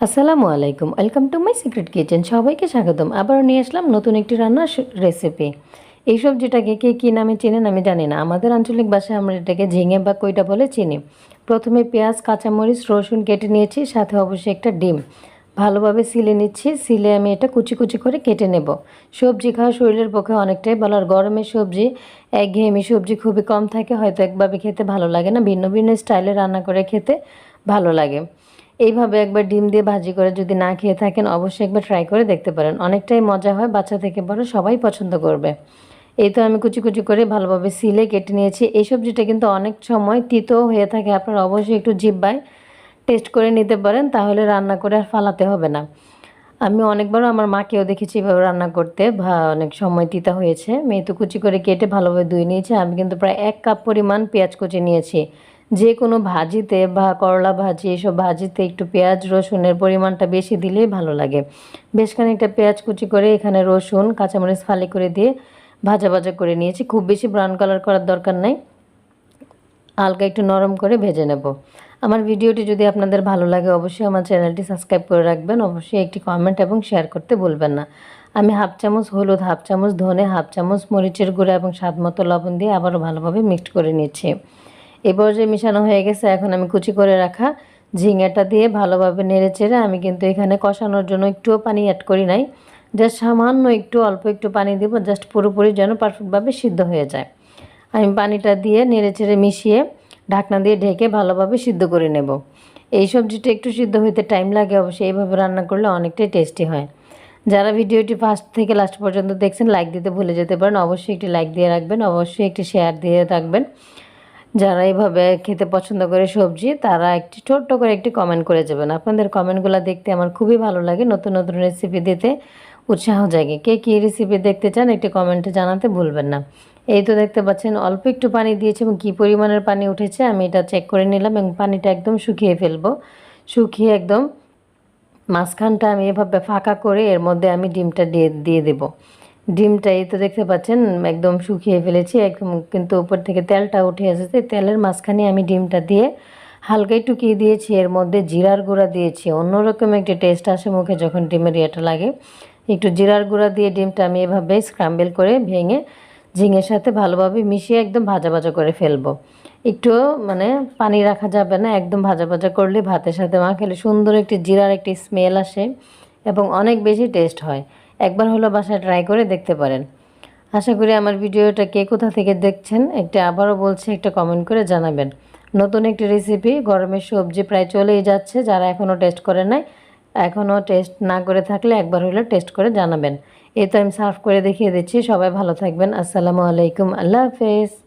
আসসালামু আলাইকুম, welcome to my secret kitchen. সবাইকে স্বাগতম। আবারও নিয়ে আসলাম নতুন একটি রান্নার রেসিপি এই সবজিটাকে কে কী নামে চেনেন আমি জানি না। আমাদের আঞ্চলিক ভাষায় আমরা এটাকে ঝিঙে বা কইটা বলে চিনি। প্রথমে পেঁয়াজ, কাঁচামরিচ, রসুন কেটে নিয়েছি, সাথে অবশ্যই একটা ডিম। ভালোভাবে সিলে নিচ্ছি, সিলে আমি এটা কুচি কুচি করে কেটে নেব। সবজি খাওয়া শরীরের পক্ষে অনেকটাই ভালো আর গরমের সবজি, একঘেয়েমি সবজি খুবই কম থাকে, হয়তো একভাবে খেতে ভালো লাগে না। ভিন্ন ভিন্ন স্টাইলে রান্না করে খেতে ভালো লাগে। এইভাবে একবার ডিম দিয়ে ভাজি করে যদি না খেয়ে থাকেন, অবশ্যই একবার ট্রাই করে দেখতে পারেন। অনেকটাই মজা হয়, বাচ্চা থেকে বড় সবাই পছন্দ করবে। এই তো আমি কুচি কুচি করে ভালোভাবে সিলে কেটে নিয়েছি। এই সবজিটা কিন্তু অনেক সময় তিতো হয়ে থাকে, আপনারা অবশ্যই একটু জিব্বায় টেস্ট করে নিতে পারেন, তাহলে রান্না করে আর ফালাতে হবে না। আমি অনেকবারও আমার মাকেও দেখেছি এভাবে রান্না করতে অনেক সময় তিতা হয়েছে। মেয়ে তো কুচি করে কেটে ভালোভাবে ধুয়ে নিয়েছে, আমি কিন্তু প্রায় এক কাপ পরিমাণ পেঁয়াজ কুচি নিয়েছি। যে কোনো ভাজিতে বা করলা ভাজি, এসব ভাজিতে একটু পেঁয়াজ, রসুনের পরিমাণটা বেশি দিলেই ভালো লাগে। বেশ খানিকটা পেঁয়াজ কুচি করে এখানে রসুন, কাঁচামরিচ ফালি করে দিয়ে ভাজা ভাজা করে নিয়েছি। খুব বেশি ব্রাউন কালার করার দরকার নাই। হালকা একটু নরম করে ভেজে নেব। আমার ভিডিওটি যদি আপনাদের ভালো লাগে, অবশ্যই আমার চ্যানেলটি সাবস্ক্রাইব করে রাখবেন। অবশ্যই একটি কমেন্ট এবং শেয়ার করতে ভুলবেন না। আমি হাফ চামচ হলুদ, হাফ চামচ ধনে, হাফ চামচ মরিচের গুঁড়া এবং স্বাদ মতো লবণ দিয়ে আবারও ভালোভাবে মিক্সড করে নিচ্ছি। এই পর্যায়ে মিশানো হয়ে গেছে। এখন আমি কুচি করে রাখা ঝিঙেটা দিয়ে ভালোভাবে নেড়ে চেড়ে আমি কিন্তু এখানে কষানোর জন্য একটুও পানি অ্যাড করি নাই। জাস্ট সামান্য একটু, অল্প একটু পানি দিব জাস্ট পুরোপুরি যেন পারফেক্টভাবে সিদ্ধ হয়ে যায়। আমি পানিটা দিয়ে নেড়ে চেড়ে মিশিয়ে ঢাকনা দিয়ে ঢেকে ভালোভাবে সিদ্ধ করে নেব। এই সবজিটা একটু সিদ্ধ হইতে টাইম লাগে, অবশ্যই এইভাবে রান্না করলে অনেকটাই টেস্টি হয়। যারা ভিডিওটি ফার্স্ট থেকে লাস্ট পর্যন্ত দেখছেন লাইক দিতে ভুলে যেতে পারেন। অবশ্যই একটি লাইক দিয়ে রাখবেন, অবশ্যই একটি শেয়ার দিয়ে রাখবেন। যারা এইভাবে খেতে পছন্দ করে সবজি, তারা একটি ছোট্ট করে একটি কমেন্ট করে যাবেন। আপনাদের কমেন্টগুলো দেখতে আমার খুবই ভালো লাগে। নতুন নতুন রেসিপি দিতে উৎসাহ জাগে। কে কী রেসিপি দেখতে চান, একটি কমেন্টে জানাতে ভুলবেন না। এই তো দেখতে পাচ্ছেন, অল্প একটু পানি দিয়েছে এবং কী পরিমাণের পানি উঠেছে আমি এটা চেক করে নিলাম এবং পানিটা একদম শুকিয়ে ফেলব। শুকিয়ে একদম মাঝখানটা আমি এভাবে ফাঁকা করে এর মধ্যে আমি ডিমটা দিয়ে দিয়ে দেবো। ডিমটা এই তো দেখতে পাচ্ছেন, একদম শুকিয়ে ফেলেছি, একদম কিন্তু উপর থেকে তেলটা উঠে এসেছে। তেলের মাঝখানে আমি ডিমটা দিয়ে হালকা একটু কী দিয়েছি, এর মধ্যে জিরার গুঁড়া দিয়েছি। অন্যরকম একটি টেস্ট আসে মুখে যখন ডিমের ইয়েটা লাগে। একটু জিরার গুঁড়া দিয়ে ডিমটা আমি এভাবে স্ক্রাম্বেল করে ভেঙে ঝিঙের সাথে ভালোভাবে মিশিয়ে একদম ভাজা ভাজা করে ফেলব। একটু মানে পানি রাখা যাবে না, একদম ভাজা ভাজা করলে ভাতের সাথে মাখালে সুন্দর একটি জিরার একটি স্মেল আসে এবং অনেক বেশি টেস্ট হয়। একবার হলো বাসায় ট্রাই করে দেখতে পারেন। আশা করি আমার ভিডিওটা কে কোথা থেকে দেখছেন, একটা আবারও বলছি, একটা কমেন্ট করে জানাবেন। নতুন একটি রেসিপি গরমের সবজি প্রায় চলেই যাচ্ছে, যারা এখনও টেস্ট করে নাই, এখনও টেস্ট না করে থাকলে একবার হলে টেস্ট করে জানাবেন। এ তো আমি সার্ভ করে দেখিয়ে দিচ্ছি, সবাই ভালো থাকবেন, আসসালামু আলাইকুম, আল্লাহ হাফেজ।